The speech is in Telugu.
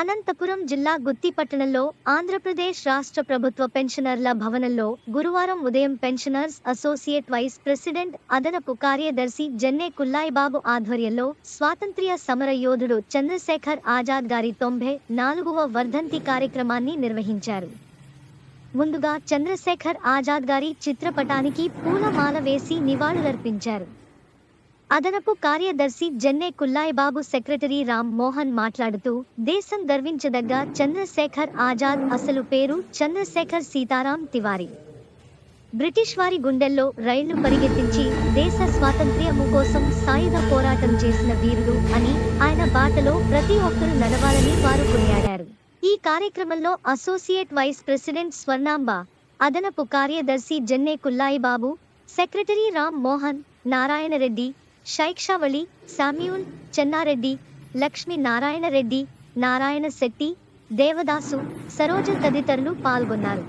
అనంతపురం జిల్లా గుత్తిపట్టణంలో ఆంధ్రప్రదేశ్ రాష్ట్ర ప్రభుత్వ పెన్షనర్ల భవనంలో గురువారం ఉదయం పెన్షనర్స్ అసోసియేట్ వైస్ ప్రెసిడెంట్ అదనపు కార్యదర్శి జన్నే కుల్లాయిబాబు ఆధ్వర్యంలో స్వాతంత్ర్య సమర యోధుడు చంద్రశేఖర్ ఆజాద్ గారి తొంభై నాలుగవ వర్ధంతి కార్యక్రమాన్ని నిర్వహించారు. ముందుగా చంద్రశేఖర్ ఆజాద్ గారి చిత్రపటానికి పూలమాల వేసి నివాళులర్పించారు. అదనపు కార్యదర్శి జెన్నే కుల్లాయిబాబు సెక్రటరీ రామ్ మోహన్ మాట్లాడుతూ దేశం గర్వించదగ్గ చంద్రశేఖర్ ఆజాద్ అసలు పేరు చంద్రశేఖర్ సీతారాం తివారీ. బ్రిటిష్ వారి గుండెల్లో రైళ్ళు పరిగెత్తించి దేశ స్వాతంత్ర్యము కోసం సాయుధ పోరాటం చేసిన వీరుడు అని ఆయన బాటలో ప్రతి ఒక్కరూ నడవాలని వారు కొనియాడారు. ఈ కార్యక్రమంలో అసోసియేట్ వైస్ ప్రెసిడెంట్ స్వర్ణాంబ అదనపు కార్యదర్శి జెన్నే కుల్లాయిబాబు సెక్రటరీ రామ్ మోహన్ నారాయణ రెడ్డి శైక్షావళి శామ్యూల్ చెన్నారెడ్డి లక్ష్మీ నారాయణ రెడ్డి నారాయణ శెట్టి దేవదాసు సరోజ తదితరులు పాల్గొన్నారు.